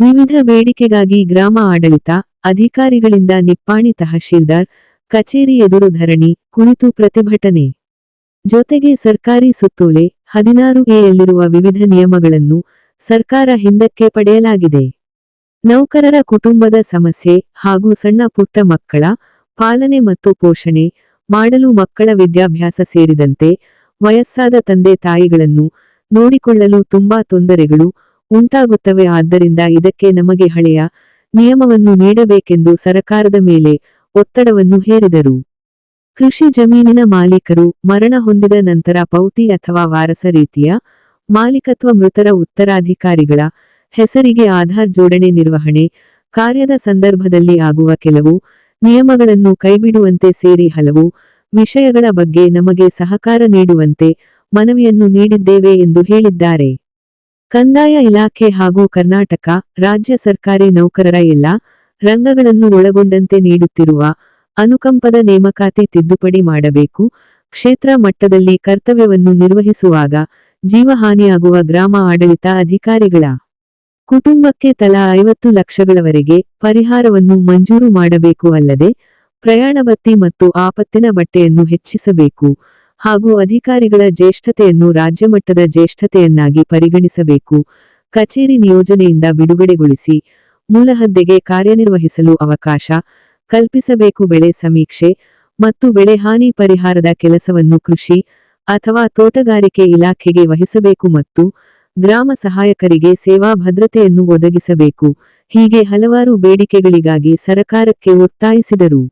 ವಿವಿಧ ಬೇಡಿಕೆಗಾಗಿ ಗ್ರಾಮ ಆಡಳಿತ, ಅಧಿಕಾರಿಗಳಿಂದ ನಿಪ್ಪಾಣಿ ತಹಶೀಲ್ದಾರ್, ಕಚೇರಿ ಎದುರು ಧರಣಿ, ಕುಳಿತು ಪ್ರತಿಭಟನೆ. ಜೊತೆಗೆ ಸರ್ಕಾರಿ ಸುತ್ತೋಲೆ, ಹದಿನಾರು ಎಯಲ್ಲಿರುವ ವಿವಿಧ ನಿಯಮಗಳನ್ನು ಸರ್ಕಾರ ಹಿಂದಕ್ಕೆ ಪಡೆಯಲಾಗಿದೆ. ನೌಕರರ ಕುಟುಂಬದ ಸಮಸ್ಯೆ ಹಾಗೂ ಸಣ್ಣ ಪುಟ್ಟ ಮಕ್ಕಳ ಪಾಲನೆ ಮತ್ತು ಪೋಷಣೆ ಮಾಡಲು ಮಕ್ಕಳ ವಿದ್ಯಾಭ್ಯಾಸ ಸೇರಿದಂತೆ ವಯಸ್ಸಾದ ತಂದೆ ತಾಯಿಗಳನ್ನು ನೋಡಿಕೊಳ್ಳಲು ತುಂಬಾ ತೊಂದರೆಗಳು ಉಂಟಾಗುತ್ತವೆ. ಆದ್ದರಿಂದ ಇದಕ್ಕೆ ನಮಗೆ ಹಳೆಯ ನಿಯಮವನ್ನು ನೀಡಬೇಕೆಂದು ಸರಕಾರದ ಮೇಲೆ ಒತ್ತಡವನ್ನು ಹೇರಿದರು. ಕೃಷಿ ಜಮೀನಿನ ಮಾಲೀಕರು ಮರಣ ಹೊಂದಿದ ನಂತರ ಪೌತಿ ಅಥವಾ ವಾರಸ ರೀತಿಯ ಮಾಲೀಕತ್ವ ಮೃತರ ಉತ್ತರಾಧಿಕಾರಿಗಳ ಹೆಸರಿಗೆ ಆಧಾರ್ ಜೋಡಣೆ ನಿರ್ವಹಣೆ ಕಾರ್ಯದ ಸಂದರ್ಭದಲ್ಲಿ ಆಗುವ ಕೆಲವು ನಿಯಮಗಳನ್ನು ಕೈಬಿಡುವಂತೆ ಸೇರಿ ಹಲವು ವಿಷಯಗಳ ಬಗ್ಗೆ ನಮಗೆ ಸಹಕಾರ ನೀಡುವಂತೆ ಮನವಿಯನ್ನು ನೀಡಿದ್ದೇವೆ ಎಂದು ಹೇಳಿದ್ದಾರೆ. ಕಂದಾಯ ಇಲಾಖೆ ಹಾಗೂ ಕರ್ನಾಟಕ ರಾಜ್ಯ ಸರ್ಕಾರಿ ನೌಕರರ ಎಲ್ಲ ರಂಗಗಳನ್ನು ಒಳಗೊಂಡಂತೆ ನೀಡುತ್ತಿರುವ ಅನುಕಂಪದ ನೇಮಕಾತಿ ತಿದ್ದುಪಡಿ ಮಾಡಬೇಕು. ಕ್ಷೇತ್ರ ಮಟ್ಟದಲ್ಲಿ ಕರ್ತವ್ಯವನ್ನು ನಿರ್ವಹಿಸುವಾಗ ಜೀವಹಾನಿಯಾಗುವ ಗ್ರಾಮ ಆಡಳಿತ ಅಧಿಕಾರಿಗಳ ಕುಟುಂಬಕ್ಕೆ ತಲಾ ಐವತ್ತು ಲಕ್ಷಗಳವರೆಗೆ ಪರಿಹಾರವನ್ನು ಮಂಜೂರು ಮಾಡಬೇಕು ಅಲ್ಲದೆ ಪ್ರಯಾಣ ಭತ್ತಿ ಮತ್ತು ಆಪತ್ತಿನ ಬಟ್ಟೆಯನ್ನು ಹೆಚ್ಚಿಸಬೇಕು. ಹಾಗೂ ಅಧಿಕಾರಿಗಳ ಜ್ಯೇಷ್ಠತೆಯನ್ನು ರಾಜ್ಯಮಟ್ಟದ ಜ್ಯೇಷ್ಠತೆಯನ್ನಾಗಿ ಪರಿಗಣಿಸಬೇಕು. ಕಚೇರಿ ನಿಯೋಜನೆಯಿಂದ ಬಿಡುಗಡೆಗೊಳಿಸಿ ಮೂಲಹದ್ದೆಗೆ ಕಾರ್ಯನಿರ್ವಹಿಸಲು ಅವಕಾಶ ಕಲ್ಪಿಸಬೇಕು. ಬೆಳೆ ಸಮೀಕ್ಷೆ ಮತ್ತು ಬೆಳೆ ಹಾನಿ ಪರಿಹಾರದ ಕೆಲಸವನ್ನು ಕೃಷಿ ಅಥವಾ ತೋಟಗಾರಿಕೆ ಇಲಾಖೆಗೆ ವಹಿಸಬೇಕು ಮತ್ತು ಗ್ರಾಮ ಸಹಾಯಕರಿಗೆ ಸೇವಾ ಭದ್ರತೆಯನ್ನು ಒದಗಿಸಬೇಕು. ಹೀಗೆ ಹಲವಾರು ಬೇಡಿಕೆಗಳಿಗಾಗಿ ಸರಕಾರಕ್ಕೆ ಒತ್ತಾಯಿಸಿದರು.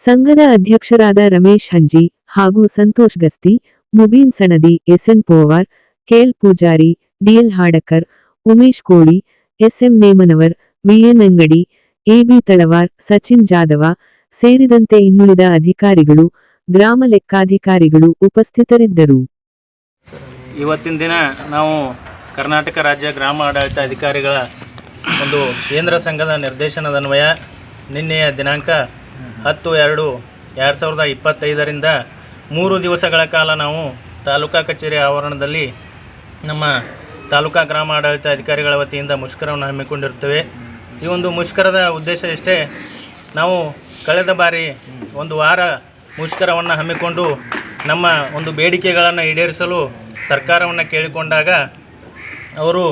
ಸಂಘದ ಅಧ್ಯಕ್ಷರಾದ ರಮೇಶ್ ಹಂಜಿ ಹಾಗೂ Santosh Gasti, Mubeen Sanadi, S N Powar, K L Pujari D L Hadakar, Umesh Koli, S M Nemanavar V N Angadi A B Talawar, Sachin Jadhav ಸೇರಿದಂತೆ ಇನ್ನುಳಿದ ಅಧಿಕಾರಿಗಳು, ಗ್ರಾಮ ಲೆಕ್ಕಾಧಿಕಾರಿಗಳು ಉಪಸ್ಥಿತರಿದ್ದರು. ಇವತ್ತಿನ ದಿನ ನಾವು ಕರ್ನಾಟಕ ರಾಜ್ಯ ಗ್ರಾಮ ಆಡಳಿತ ಅಧಿಕಾರಿಗಳ ಒಂದು ಕೇಂದ್ರ ಸಂಘದ ನಿರ್ದೇಶನದನ್ವಯ ನಿನ್ನೆಯ ದಿನಾಂಕ ಹತ್ತು ಎರಡು ಎರಡು ಸಾವಿರದ ಇಪ್ಪತ್ತೈದರಿಂದ ಮೂರು ದಿವಸಗಳ ಕಾಲ ನಾವು ತಾಲೂಕಾ ಕಚೇರಿ ಆವರಣದಲ್ಲಿ ನಮ್ಮ ತಾಲೂಕಾ ಗ್ರಾಮ ಆಡಳಿತ ಅಧಿಕಾರಿಗಳ ವತಿಯಿಂದ ಮುಷ್ಕರವನ್ನು ಹಮ್ಮಿಕೊಂಡಿರುತ್ತೇವೆ. ಈ ಒಂದು ಮುಷ್ಕರದ ಉದ್ದೇಶ ಇಷ್ಟೇ, ನಾವು ಕಳೆದ ಬಾರಿ ಒಂದು ವಾರ ಮುಷ್ಕರವನ್ನು ಹಮ್ಮಿಕೊಂಡು ನಮ್ಮ ಒಂದು ಬೇಡಿಕೆಗಳನ್ನು ಈಡೇರಿಸಲು ಸರ್ಕಾರವನ್ನು ಕೇಳಿಕೊಂಡಾಗ ಅವರು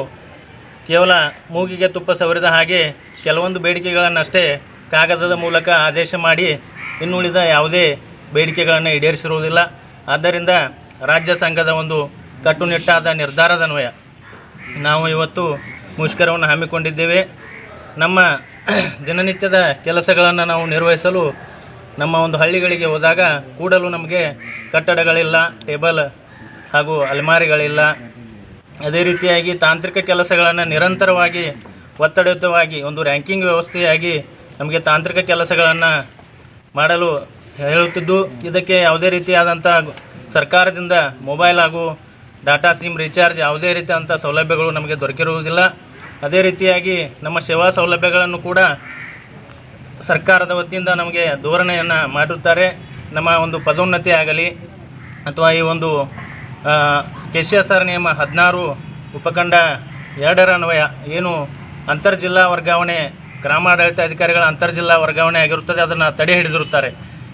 ಕೇವಲ ಮೂಗಿಗೆ ತುಪ್ಪ ಸವರಿದ ಹಾಗೆ ಕೆಲವೊಂದು ಬೇಡಿಕೆಗಳನ್ನಷ್ಟೇ ಕಾಗದದ ಮೂಲಕ ಆದೇಶ ಮಾಡಿ ಇನ್ನುಳಿದ ಯಾವುದೇ ಬೇಡಿಕೆಗಳನ್ನು ಈಡೇರಿಸಿರುವುದಿಲ್ಲ. ಆದ್ದರಿಂದ ರಾಜ್ಯ ಸಂಘದ ಒಂದು ಕಟ್ಟುನಿಟ್ಟಾದ ನಿರ್ಧಾರದನ್ವಯ ನಾವು ಇವತ್ತು ಮುಷ್ಕರವನ್ನು ಹಮ್ಮಿಕೊಂಡಿದ್ದೇವೆ. ನಮ್ಮ ದಿನನಿತ್ಯದ ಕೆಲಸಗಳನ್ನು ನಾವು ನಿರ್ವಹಿಸಲು ನಮ್ಮ ಒಂದು ಹಳ್ಳಿಗಳಿಗೆ ಹೋದಾಗ ಕೂಡಲು ನಮಗೆ ಕಟ್ಟಡಗಳಿಲ್ಲ, ಟೇಬಲ್ ಹಾಗೂ ಅಲ್ಮಾರಿಗಳಿಲ್ಲ. ಅದೇ ರೀತಿಯಾಗಿ ತಾಂತ್ರಿಕ ಕೆಲಸಗಳನ್ನು ನಿರಂತರವಾಗಿ, ಒತ್ತಡಯುತವಾಗಿ, ಒಂದು ರ್ಯಾಂಕಿಂಗ್ ವ್ಯವಸ್ಥೆಯಾಗಿ ನಮಗೆ ತಾಂತ್ರಿಕ ಕೆಲಸಗಳನ್ನು ಮಾಡಲು ಹೇಳುತ್ತಿದ್ದು, ಇದಕ್ಕೆ ಯಾವುದೇ ರೀತಿಯಾದಂಥ ಸರ್ಕಾರದಿಂದ ಮೊಬೈಲ್ ಹಾಗೂ ಡಾಟಾ ಸಿಮ್ ರೀಚಾರ್ಜ್ ಯಾವುದೇ ರೀತಿಯಾದಂಥ ಸೌಲಭ್ಯಗಳು ನಮಗೆ ದೊರಕಿರುವುದಿಲ್ಲ. ಅದೇ ರೀತಿಯಾಗಿ ನಮ್ಮ ಸೇವಾ ಸೌಲಭ್ಯಗಳನ್ನು ಕೂಡ ಸರ್ಕಾರದ ವತಿಯಿಂದ ನಮಗೆ ಧೋರಣೆಯನ್ನು ಮಾಡಿರುತ್ತಾರೆ. ನಮ್ಮ ಒಂದು ಪದೋನ್ನತಿ ಆಗಲಿ ಅಥವಾ ಈ ಒಂದು ಕೆ ಸಿ ಎಸ್ ಆರ್ ನಿಯಮ ಹದಿನಾರು ಉಪಖಂಡ ಎರಡರ ಅನ್ವಯ ಏನು ಅಂತರ್ಜಿಲ್ಲಾ ವರ್ಗಾವಣೆ ಗ್ರಾಮಾಡಳಿತ ಅಧಿಕಾರಿಗಳ ಅಂತರ್ಜಿಲ್ಲಾ ವರ್ಗಾವಣೆ ಆಗಿರುತ್ತದೆ, ಅದನ್ನು ತಡೆ ಹಿಡಿದಿರುತ್ತಾರೆ.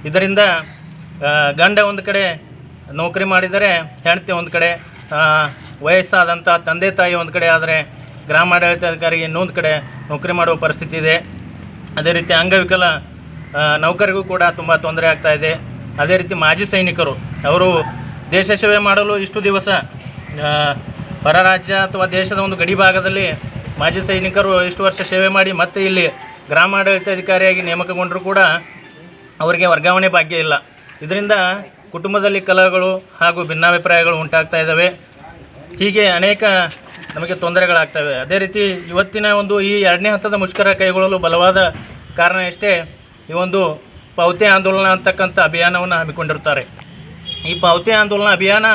ಇದರಿಂದ ಗಂಡ ಒಂದು ಕಡೆ ನೌಕರಿ ಮಾಡಿದರೆ, ಹೆಂಡತಿ ಒಂದು ಕಡೆ ವಯಸ್ಸಾದಂಥ ತಂದೆ ತಾಯಿ ಒಂದು ಕಡೆ ಆದರೆ ಗ್ರಾಮಾಡಳಿತ ಅಧಿಕಾರಿ ಇನ್ನೊಂದು ಕಡೆ ನೌಕರಿ ಮಾಡುವ ಪರಿಸ್ಥಿತಿ ಇದೆ. ಅದೇ ರೀತಿ ಅಂಗವಿಕಲ ನೌಕರಿಗೂ ಕೂಡ ತುಂಬ ತೊಂದರೆ ಆಗ್ತಾ ಇದೆ. ಅದೇ ರೀತಿ ಮಾಜಿ ಸೈನಿಕರು, ಅವರು ದೇಶ ಸೇವೆ ಮಾಡಲು ಇಷ್ಟು ದಿವಸ ಹೊರ ರಾಜ್ಯ ಅಥವಾ ದೇಶದ ಒಂದು ಗಡಿ ಭಾಗದಲ್ಲಿ ಮಾಜಿ ಸೈನಿಕರು ಇಷ್ಟು ವರ್ಷ ಸೇವೆ ಮಾಡಿ ಮತ್ತೆ ಇಲ್ಲಿ ಗ್ರಾಮಾಡಳಿತಾಧಿಕಾರಿಯಾಗಿ ನೇಮಕಗೊಂಡರೂ ಕೂಡ ಅವರಿಗೆ ವರ್ಗಾವಣೆ ಭಾಗ್ಯ ಇಲ್ಲ. ಇದರಿಂದ ಕುಟುಂಬದಲ್ಲಿ ಕಲಹಗಳು ಹಾಗೂ ಭಿನ್ನಾಭಿಪ್ರಾಯಗಳು ಉಂಟಾಗ್ತಾ ಇದ್ದಾವೆ. ಹೀಗೆ ಅನೇಕ ನಮಗೆ ತೊಂದರೆಗಳಾಗ್ತವೆ. ಅದೇ ರೀತಿ ಇವತ್ತಿನ ಒಂದು ಈ ಎರಡನೇ ಹಂತದ ಮುಷ್ಕರ ಕೈಗೊಳ್ಳಲು ಬಲವಾದ ಕಾರಣ ಇಷ್ಟೇ ಈ ಒಂದು ಪಾವತಿ ಆಂದೋಲನ ಅಂತಕ್ಕಂಥ ಅಭಿಯಾನವನ್ನು ಹಮ್ಮಿಕೊಂಡಿರ್ತಾರೆ. ಈ ಪಾವತಿ ಆಂದೋಲನ ಅಭಿಯಾನ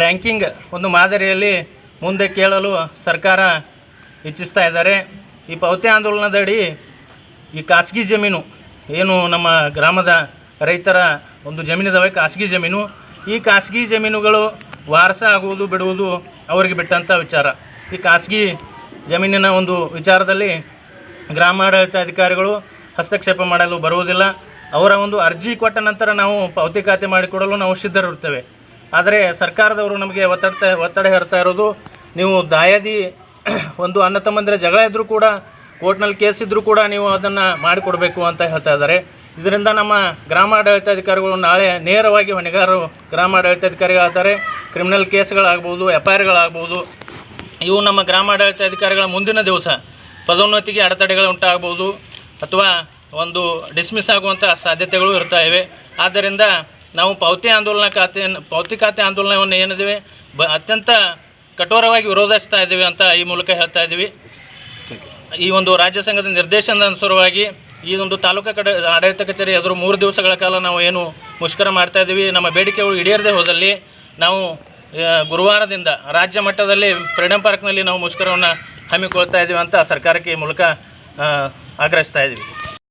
ರ್ಯಾಂಕಿಂಗ್ ಒಂದು ಮಾದರಿಯಲ್ಲಿ ಮುಂದೆ ಕೇಳಲು ಸರ್ಕಾರ ಇಚ್ಛಿಸ್ತಾ ಇದ್ದಾರೆ. ಈ ಪಾವತಿ ಆಂದೋಲನದಡಿ ಈ ಖಾಸಗಿ ಜಮೀನು, ಏನು ನಮ್ಮ ಗ್ರಾಮದ ರೈತರ ಒಂದು ಜಮೀನಿದಾವೆ, ಖಾಸಗಿ ಜಮೀನು. ಈ ಖಾಸಗಿ ಜಮೀನುಗಳು ವಾರಸ ಆಗುವುದು, ಬಿಡುವುದು ಅವರಿಗೆ ಬಿಟ್ಟಂಥ ವಿಚಾರ. ಈ ಖಾಸಗಿ ಜಮೀನಿನ ಒಂದು ವಿಚಾರದಲ್ಲಿ ಗ್ರಾಮಾಡಳಿತ ಅಧಿಕಾರಿಗಳು ಹಸ್ತಕ್ಷೇಪ ಮಾಡಲು ಬರುವುದಿಲ್ಲ. ಅವರ ಒಂದು ಅರ್ಜಿ ಕೊಟ್ಟ ನಂತರ ನಾವು ಪಾವತಿ ಖಾತೆ ಮಾಡಿಕೊಡಲು ನಾವು ಸಿದ್ಧರಿರ್ತೇವೆ ಆದರೆ ಸರ್ಕಾರದವರು ನಮಗೆ ಒತ್ತಡ ಒತ್ತಡ ಹೇರ್ತಾ ಇರೋದು ನೀವು ದಾಯಾದಿ ಒಂದು ಅಣ್ಣ ತಮ್ಮಂದಿರ ಜಗಳ ಇದ್ದರೂ ಕೂಡ ಕೋರ್ಟ್ನಲ್ಲಿ ಕೇಸ್ ಇದ್ದರೂ ಕೂಡ ನೀವು ಅದನ್ನು ಮಾಡಿಕೊಡಬೇಕು ಅಂತ ಹೇಳ್ತಾ ಇದ್ದಾರೆ. ಇದರಿಂದ ನಮ್ಮ ಗ್ರಾಮಾಡಳಿತಾಧಿಕಾರಿಗಳು ನಾಳೆ ನೇರವಾಗಿ ಹೊಣೆಗಾರರು ಗ್ರಾಮಾಡಳಿತಾಧಿಕಾರಿಗಳಾಗ್ತಾರೆ ಕ್ರಿಮಿನಲ್ ಕೇಸ್ಗಳಾಗ್ಬೋದು ಎಫ್ ಐ ಆರ್ಗಳಾಗ್ಬೋದು ಇವು ನಮ್ಮ ಗ್ರಾಮಾಡಳಿತಾಧಿಕಾರಿಗಳ ಮುಂದಿನ ದಿವಸ ಪದೋನ್ನತಿಗೆ ಅಡೆತಡೆಗಳು ಉಂಟಾಗ್ಬೋದು ಅಥವಾ ಒಂದು ಡಿಸ್ಮಿಸ್ ಆಗುವಂಥ ಸಾಧ್ಯತೆಗಳು ಇರ್ತಾ ಇವೆ. ಆದ್ದರಿಂದ ನಾವು ಪಾವತಿ ಆಂದೋಲನ ಖಾತೆಯನ್ನು ಪಾವತಿ ಖಾತೆ ಆಂದೋಲನವನ್ನು ಏನಿದೆ, ಬ ಅತ್ಯಂತ ಕಠೋರವಾಗಿ ವಿರೋಧಿಸ್ತಾ ಇದ್ದೀವಿ ಅಂತ ಈ ಮೂಲಕ ಹೇಳ್ತಾ ಇದ್ದೀವಿ. ಈ ಒಂದು ರಾಜ್ಯ ಸಂಘದ ನಿರ್ದೇಶನದ ಅನುಸಾರವಾಗಿ ಈ ಒಂದು ತಾಲೂಕು ಕಡೆ ಆಡಳಿತ ಕಚೇರಿ ಎದುರು ಮೂರು ದಿವಸಗಳ ಕಾಲ ನಾವು ಏನು ಮುಷ್ಕರ ಮಾಡ್ತಾ ಇದ್ದೀವಿ. ನಮ್ಮ ಬೇಡಿಕೆಗಳು ಈಡೇರದೆ ಹೋದಲ್ಲಿ ನಾವು ಗುರುವಾರದಿಂದ ರಾಜ್ಯ ಮಟ್ಟದಲ್ಲಿ ಫ್ರೀಡಂ ಪಾರ್ಕ್ನಲ್ಲಿ ನಾವು ಮುಷ್ಕರವನ್ನು ಹಮ್ಮಿಕೊಳ್ತಾ ಇದ್ದೀವಿ ಅಂತ ಸರ್ಕಾರಕ್ಕೆ ಈ ಮೂಲಕ ಆಗ್ರಹಿಸ್ತಾ ಇದ್ದೀವಿ.